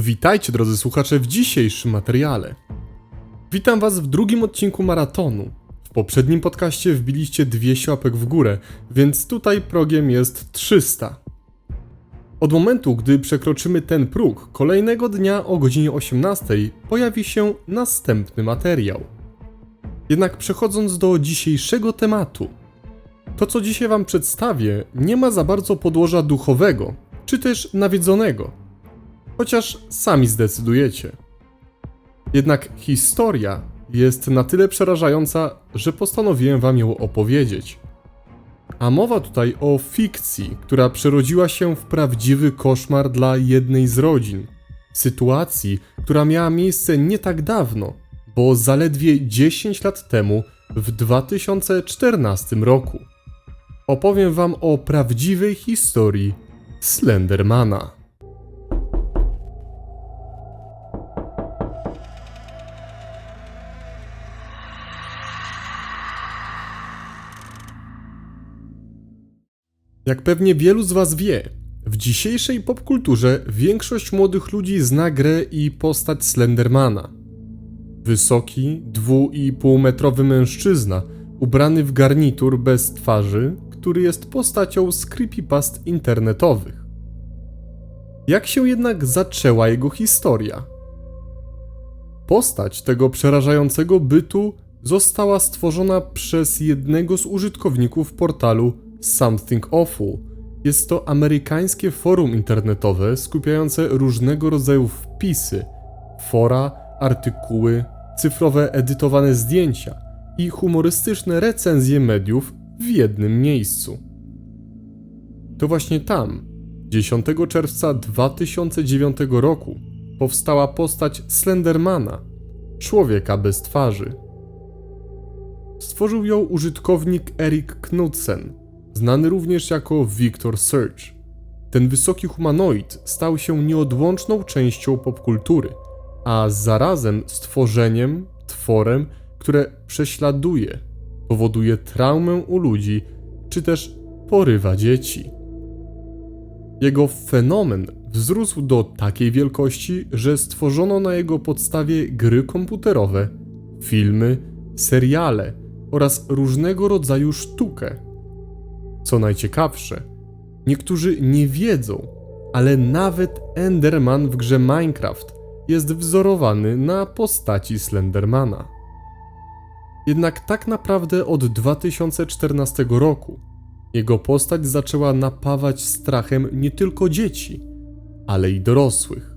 Witajcie drodzy słuchacze w dzisiejszym materiale. Witam was w drugim odcinku maratonu. W poprzednim podcaście wbiliście 200 łapek w górę, więc tutaj progiem jest 300. Od momentu, gdy przekroczymy ten próg, kolejnego dnia o godzinie 18 pojawi się następny materiał. Jednak przechodząc do dzisiejszego tematu. To, co dzisiaj wam przedstawię, nie ma za bardzo podłoża duchowego, czy też nawiedzonego chociaż sami zdecydujecie. Jednak historia jest na tyle przerażająca, że postanowiłem wam ją opowiedzieć. A mowa tutaj o fikcji, która przerodziła się w prawdziwy koszmar dla jednej z rodzin. Sytuacji, która miała miejsce nie tak dawno, bo zaledwie 10 lat temu, w 2014 roku. Opowiem wam o prawdziwej historii Slendermana. Jak pewnie wielu z Was wie, w dzisiejszej popkulturze większość młodych ludzi zna grę i postać Slendermana. Wysoki, dwu i półmetrowy mężczyzna, ubrany w garnitur bez twarzy, który jest postacią z creepypast internetowych. Jak się jednak zaczęła jego historia? Postać tego przerażającego bytu została stworzona przez jednego z użytkowników portalu Something Awful. Jest to amerykańskie forum internetowe skupiające różnego rodzaju wpisy, fora, artykuły, cyfrowe edytowane zdjęcia i humorystyczne recenzje mediów w jednym miejscu. To właśnie tam, 10 czerwca 2009 roku, powstała postać Slendermana, człowieka bez twarzy. Stworzył ją użytkownik Erik Knudsen, znany również jako Victor Search. Ten wysoki humanoid stał się nieodłączną częścią popkultury, a zarazem stworzeniem, tworem, które prześladuje, powoduje traumę u ludzi, czy też porywa dzieci. Jego fenomen wzrósł do takiej wielkości, że stworzono na jego podstawie gry komputerowe, filmy, seriale oraz różnego rodzaju sztukę co najciekawsze, niektórzy nie wiedzą, ale nawet Enderman w grze Minecraft jest wzorowany na postaci Slendermana. Jednak tak naprawdę od 2014 roku jego postać zaczęła napawać strachem nie tylko dzieci, ale i dorosłych.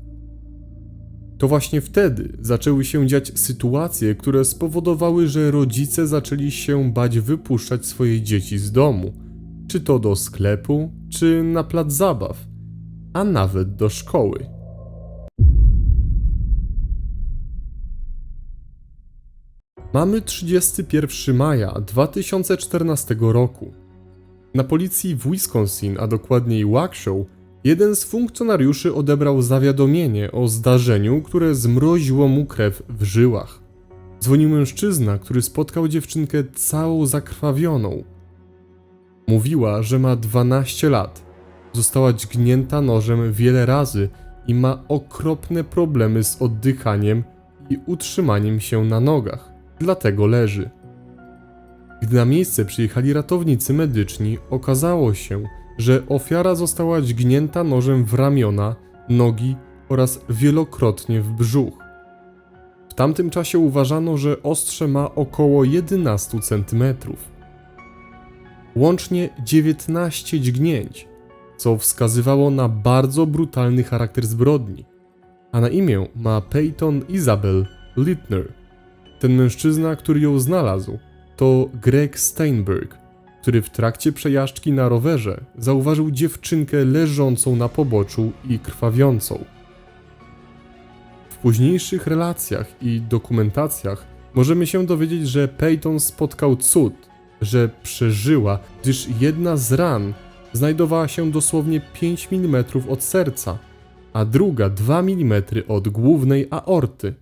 To właśnie wtedy zaczęły się dziać sytuacje, które spowodowały, że rodzice zaczęli się bać wypuszczać swoje dzieci z domu, czy to do sklepu, czy na plac zabaw, a nawet do szkoły. Mamy 31 maja 2014 roku. Na policji w Wisconsin, a dokładniej Waukesha, jeden z funkcjonariuszy odebrał zawiadomienie o zdarzeniu, które zmroziło mu krew w żyłach. Dzwonił mężczyzna, który spotkał dziewczynkę całą zakrwawioną, Mówiła, że ma 12 lat. Została dźgnięta nożem wiele razy i ma okropne problemy z oddychaniem i utrzymaniem się na nogach, dlatego leży. Gdy na miejsce przyjechali ratownicy medyczni, okazało się, że ofiara została dźgnięta nożem w ramiona, nogi oraz wielokrotnie w brzuch. W tamtym czasie uważano, że ostrze ma około 11 centymetrów łącznie 19 dźgnięć, co wskazywało na bardzo brutalny charakter zbrodni. A na imię ma Peyton Isabel Littner. Ten mężczyzna, który ją znalazł, to Greg Steinberg, który w trakcie przejażdżki na rowerze zauważył dziewczynkę leżącą na poboczu i krwawiącą. W późniejszych relacjach i dokumentacjach możemy się dowiedzieć, że Peyton spotkał cud, że przeżyła, gdyż jedna z ran znajdowała się dosłownie 5 mm od serca, a druga 2 mm od głównej aorty.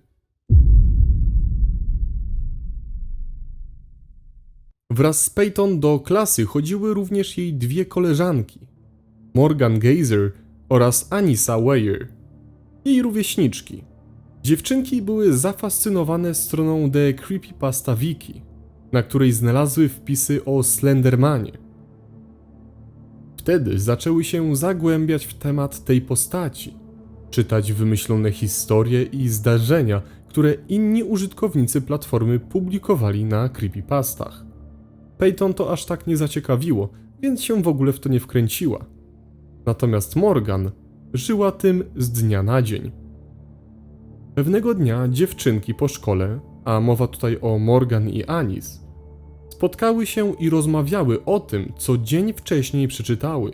Wraz z Peyton do klasy chodziły również jej dwie koleżanki, Morgan Gazer oraz Anissa Weyer. jej rówieśniczki. Dziewczynki były zafascynowane stroną The Creepypasta Wiki, na której znalazły wpisy o Slendermanie. Wtedy zaczęły się zagłębiać w temat tej postaci, czytać wymyślone historie i zdarzenia, które inni użytkownicy platformy publikowali na creepypastach. Peyton to aż tak nie zaciekawiło, więc się w ogóle w to nie wkręciła. Natomiast Morgan żyła tym z dnia na dzień. Pewnego dnia dziewczynki po szkole, a mowa tutaj o Morgan i Anis, spotkały się i rozmawiały o tym, co dzień wcześniej przeczytały.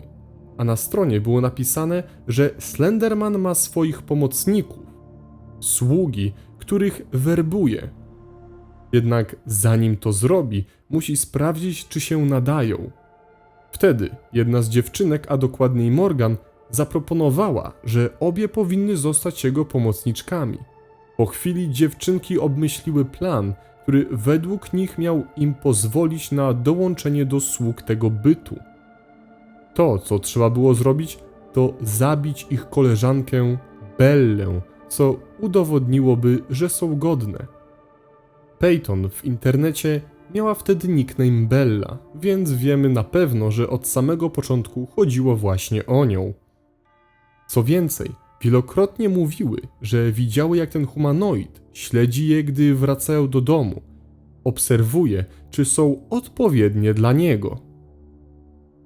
A na stronie było napisane, że Slenderman ma swoich pomocników, sługi, których werbuje. Jednak zanim to zrobi, musi sprawdzić, czy się nadają. Wtedy jedna z dziewczynek, a dokładniej Morgan, zaproponowała, że obie powinny zostać jego pomocniczkami. Po chwili dziewczynki obmyśliły plan, który według nich miał im pozwolić na dołączenie do sług tego bytu. To, co trzeba było zrobić, to zabić ich koleżankę Bellę, co udowodniłoby, że są godne. Peyton w internecie miała wtedy nickname Bella, więc wiemy na pewno, że od samego początku chodziło właśnie o nią. Co więcej, wielokrotnie mówiły, że widziały jak ten humanoid śledzi je, gdy wracają do domu, obserwuje, czy są odpowiednie dla niego.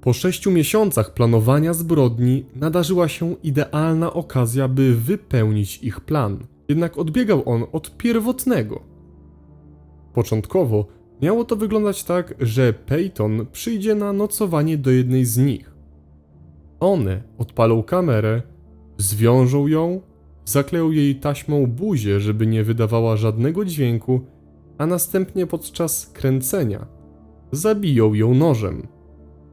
Po sześciu miesiącach planowania zbrodni nadarzyła się idealna okazja, by wypełnić ich plan. Jednak odbiegał on od pierwotnego. Początkowo miało to wyglądać tak, że Peyton przyjdzie na nocowanie do jednej z nich. One odpalą kamerę, zwiążą ją, zakleją jej taśmą buzię, żeby nie wydawała żadnego dźwięku, a następnie podczas kręcenia zabiją ją nożem.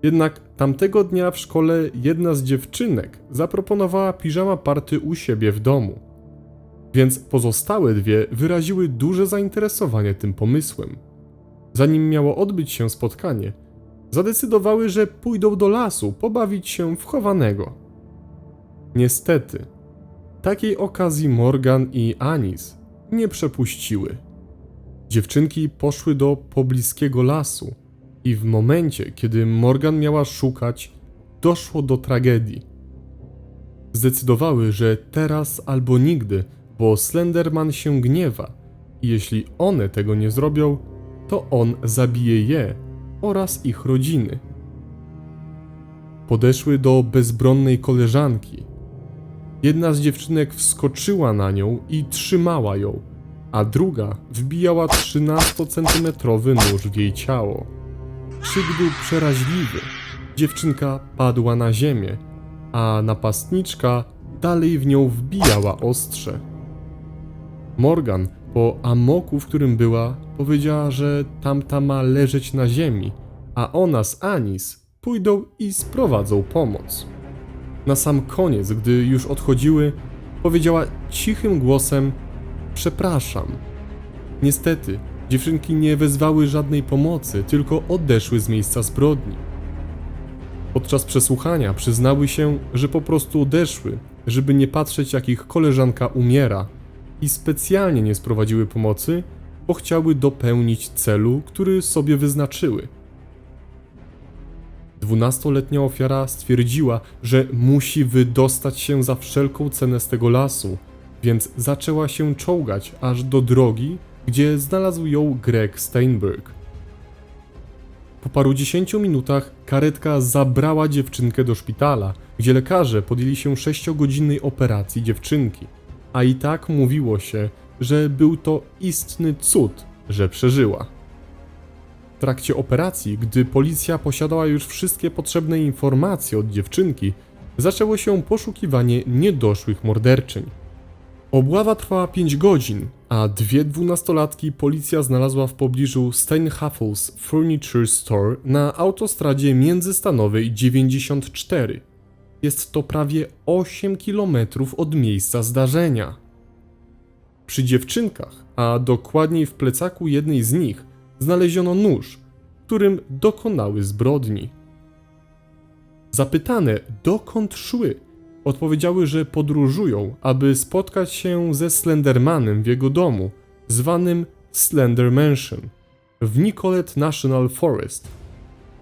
Jednak tamtego dnia w szkole jedna z dziewczynek zaproponowała piżama party u siebie w domu. Więc pozostałe dwie wyraziły duże zainteresowanie tym pomysłem. Zanim miało odbyć się spotkanie, zadecydowały, że pójdą do lasu pobawić się w chowanego. Niestety, takiej okazji Morgan i Anis nie przepuściły. Dziewczynki poszły do pobliskiego lasu i w momencie, kiedy Morgan miała szukać, doszło do tragedii. Zdecydowały, że teraz albo nigdy, bo Slenderman się gniewa i jeśli one tego nie zrobią, to on zabije je oraz ich rodziny. Podeszły do bezbronnej koleżanki. Jedna z dziewczynek wskoczyła na nią i trzymała ją, a druga wbijała 13-centymetrowy nóż w jej ciało. Krzyk był przeraźliwy. Dziewczynka padła na ziemię, a napastniczka dalej w nią wbijała ostrze. Morgan, po amoku, w którym była, powiedziała, że tamta ma leżeć na ziemi, a ona z Anis pójdą i sprowadzą pomoc. Na sam koniec, gdy już odchodziły, powiedziała cichym głosem: Przepraszam. Niestety, dziewczynki nie wezwały żadnej pomocy, tylko odeszły z miejsca zbrodni. Podczas przesłuchania przyznały się, że po prostu odeszły, żeby nie patrzeć, jak ich koleżanka umiera, i specjalnie nie sprowadziły pomocy, bo chciały dopełnić celu, który sobie wyznaczyły. Dwunastoletnia ofiara stwierdziła, że musi wydostać się za wszelką cenę z tego lasu, więc zaczęła się czołgać aż do drogi, gdzie znalazł ją Greg Steinberg. Po paru dziesięciu minutach karetka zabrała dziewczynkę do szpitala, gdzie lekarze podjęli się sześciogodzinnej operacji dziewczynki. A i tak mówiło się, że był to istny cud, że przeżyła. W trakcie operacji, gdy policja posiadała już wszystkie potrzebne informacje od dziewczynki, zaczęło się poszukiwanie niedoszłych morderczyń. Obława trwała 5 godzin, a dwie dwunastolatki policja znalazła w pobliżu Steinhaffels Furniture Store na autostradzie międzystanowej 94. Jest to prawie 8 km od miejsca zdarzenia. Przy dziewczynkach, a dokładniej w plecaku jednej z nich, znaleziono nóż, którym dokonały zbrodni. Zapytane, dokąd szły, odpowiedziały, że podróżują, aby spotkać się ze Slendermanem w jego domu, zwanym Slender Mansion, w Nicolet National Forest.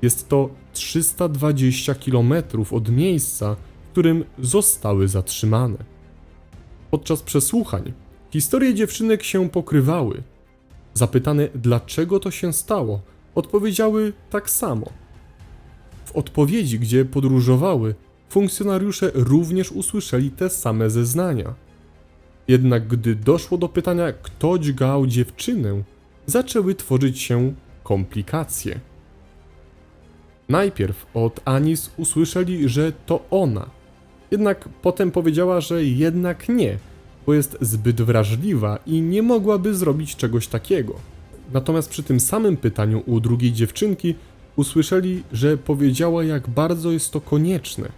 Jest to 320 km od miejsca, w którym zostały zatrzymane. Podczas przesłuchań historie dziewczynek się pokrywały. Zapytane, dlaczego to się stało, odpowiedziały tak samo. W odpowiedzi, gdzie podróżowały, funkcjonariusze również usłyszeli te same zeznania. Jednak gdy doszło do pytania, kto dźgał dziewczynę, zaczęły tworzyć się komplikacje. Najpierw od Anis usłyszeli, że to ona, jednak potem powiedziała, że jednak nie, bo jest zbyt wrażliwa i nie mogłaby zrobić czegoś takiego. Natomiast przy tym samym pytaniu u drugiej dziewczynki usłyszeli, że powiedziała, jak bardzo jest to konieczne,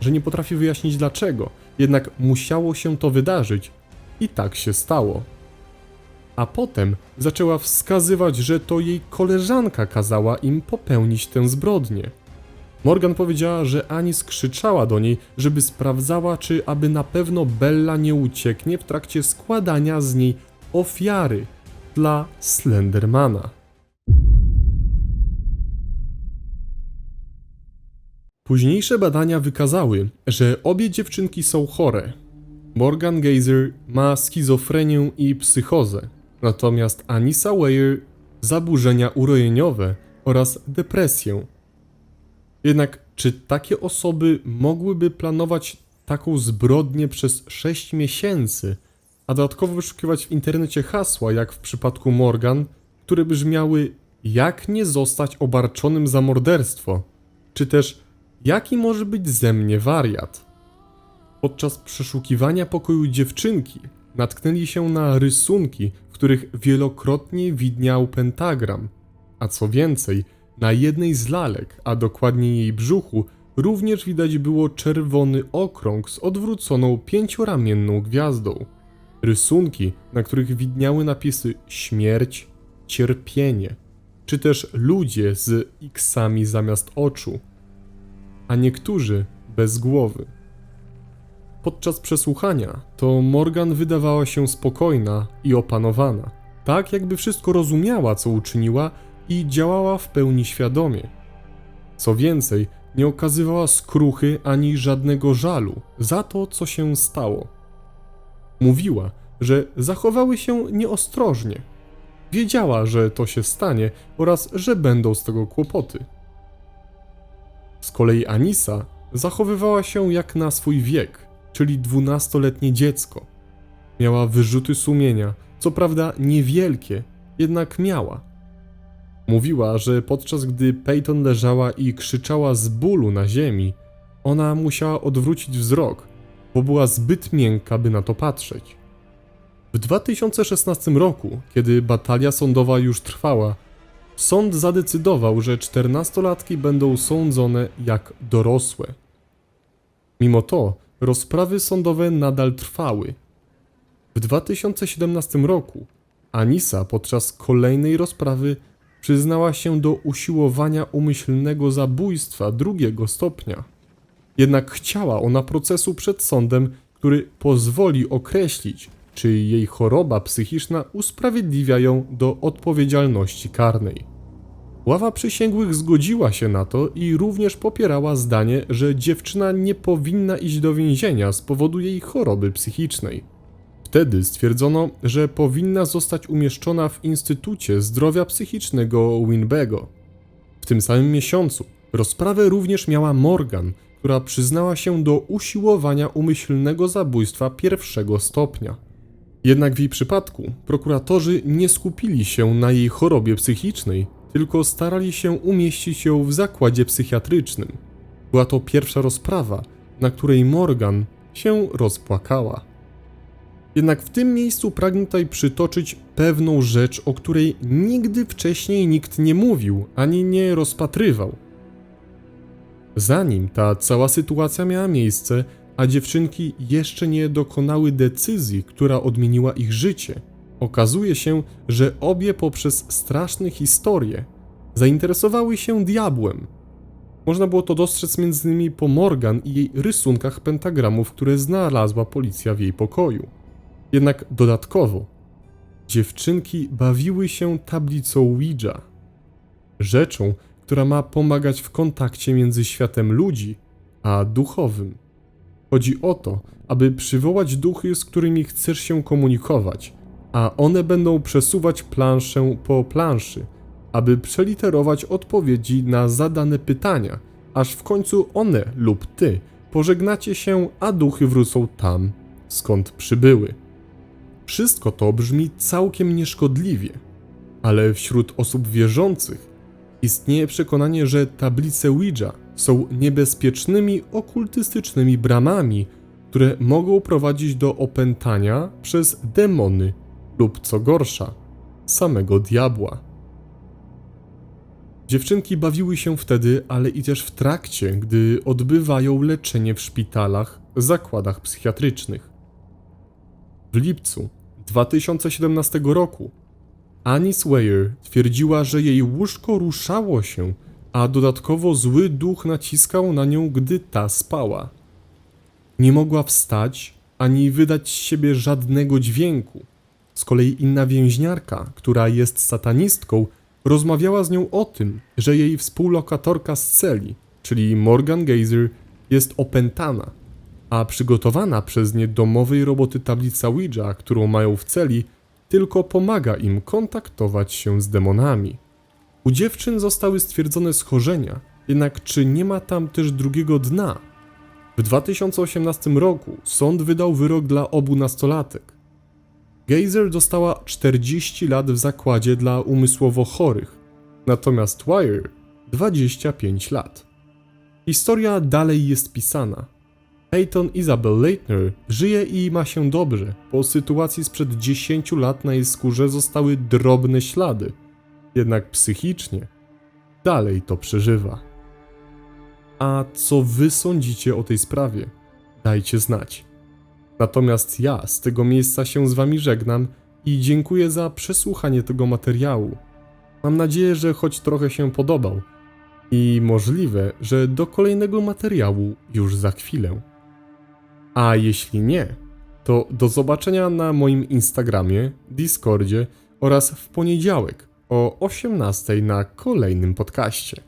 że nie potrafi wyjaśnić dlaczego, jednak musiało się to wydarzyć i tak się stało. A potem zaczęła wskazywać, że to jej koleżanka kazała im popełnić tę zbrodnię. Morgan powiedziała, że Anis krzyczała do niej, żeby sprawdzała, czy aby na pewno Bella nie ucieknie w trakcie składania z niej ofiary dla Slendermana. Późniejsze badania wykazały, że obie dziewczynki są chore. Morgan Geyser ma schizofrenię i psychozę, natomiast Anissa Weir zaburzenia urojeniowe oraz depresję. Jednak czy takie osoby mogłyby planować taką zbrodnię przez 6 miesięcy, a dodatkowo wyszukiwać w internecie hasła, jak w przypadku Morgan, które brzmiały jak nie zostać obarczonym za morderstwo, czy też jaki może być ze mnie wariat? Podczas przeszukiwania pokoju dziewczynki natknęli się na rysunki, w których wielokrotnie widniał pentagram, a co więcej, na jednej z lalek, a dokładnie jej brzuchu, również widać było czerwony okrąg z odwróconą pięcioramienną gwiazdą. Rysunki, na których widniały napisy śmierć, cierpienie, czy też ludzie z X-ami zamiast oczu, a niektórzy bez głowy. Podczas przesłuchania to Morgan wydawała się spokojna i opanowana, tak jakby wszystko rozumiała, co uczyniła i działała w pełni świadomie. Co więcej, nie okazywała skruchy ani żadnego żalu za to, co się stało. Mówiła, że zachowały się nieostrożnie. Wiedziała, że to się stanie oraz że będą z tego kłopoty. Z kolei Anisa zachowywała się jak na swój wiek, czyli dwunastoletnie dziecko. Miała wyrzuty sumienia, co prawda niewielkie, jednak miała. Mówiła, że podczas gdy Peyton leżała i krzyczała z bólu na ziemi, ona musiała odwrócić wzrok, bo była zbyt miękka, by na to patrzeć. W 2016 roku, kiedy batalia sądowa już trwała, sąd zadecydował, że czternastolatki będą sądzone jak dorosłe. Mimo to rozprawy sądowe nadal trwały. W 2017 roku Anisa podczas kolejnej rozprawy przyznała się do usiłowania umyślnego zabójstwa drugiego stopnia. Jednak chciała ona procesu przed sądem, który pozwoli określić, czy jej choroba psychiczna usprawiedliwia ją do odpowiedzialności karnej. Ława przysięgłych zgodziła się na to i również popierała zdanie, że dziewczyna nie powinna iść do więzienia z powodu jej choroby psychicznej. Wtedy stwierdzono, że powinna zostać umieszczona w Instytucie Zdrowia Psychicznego Winbego. W tym samym miesiącu rozprawę również miała Morgan, która przyznała się do usiłowania umyślnego zabójstwa pierwszego stopnia. Jednak w jej przypadku prokuratorzy nie skupili się na jej chorobie psychicznej, tylko starali się umieścić ją w zakładzie psychiatrycznym. Była to pierwsza rozprawa, na której Morgan się rozpłakała. Jednak w tym miejscu pragnę tutaj przytoczyć pewną rzecz, o której nigdy wcześniej nikt nie mówił ani nie rozpatrywał. Zanim ta cała sytuacja miała miejsce, a dziewczynki jeszcze nie dokonały decyzji, która odmieniła ich życie, okazuje się, że obie poprzez straszne historie zainteresowały się diabłem. Można było to dostrzec m.in. po Morgan i jej rysunkach pentagramów, które znalazła policja w jej pokoju. Jednak dodatkowo, dziewczynki bawiły się tablicą Ouija, rzeczą, która ma pomagać w kontakcie między światem ludzi a duchowym. Chodzi o to, aby przywołać duchy, z którymi chcesz się komunikować, a one będą przesuwać planszę po planszy, aby przeliterować odpowiedzi na zadane pytania, aż w końcu one lub ty pożegnacie się, a duchy wrócą tam, skąd przybyły. Wszystko to brzmi całkiem nieszkodliwie, ale wśród osób wierzących istnieje przekonanie, że tablice Ouija są niebezpiecznymi okultystycznymi bramami, które mogą prowadzić do opętania przez demony lub co gorsza, samego diabła. Dziewczynki bawiły się wtedy, ale i też w trakcie, gdy odbywają leczenie w szpitalach, zakładach psychiatrycznych. W lipcu 2017 roku Anis Weir twierdziła, że jej łóżko ruszało się, a dodatkowo zły duch naciskał na nią, gdy ta spała. Nie mogła wstać ani wydać z siebie żadnego dźwięku. Z kolei inna więźniarka, która jest satanistką, rozmawiała z nią o tym, że jej współlokatorka z celi, czyli Morgan Gazer, jest opętana, a przygotowana przez nie domowej roboty tablica Ouija, którą mają w celi, tylko pomaga im kontaktować się z demonami. U dziewczyn zostały stwierdzone schorzenia, jednak czy nie ma tam też drugiego dna? W 2018 roku sąd wydał wyrok dla obu nastolatek. Gazer dostała 40 lat w zakładzie dla umysłowo chorych, natomiast Wire 25 lat. Historia dalej jest pisana. Peyton Isabel Leitner żyje i ma się dobrze. Po sytuacji sprzed 10 lat na jej skórze zostały drobne ślady, jednak psychicznie dalej to przeżywa. A co wy sądzicie o tej sprawie? Dajcie znać. Natomiast ja z tego miejsca się z wami żegnam i dziękuję za przesłuchanie tego materiału. Mam nadzieję, że choć trochę się podobał i możliwe, że do kolejnego materiału już za chwilę. A jeśli nie, to do zobaczenia na moim Instagramie, Discordzie oraz w poniedziałek o 18 na kolejnym podcaście.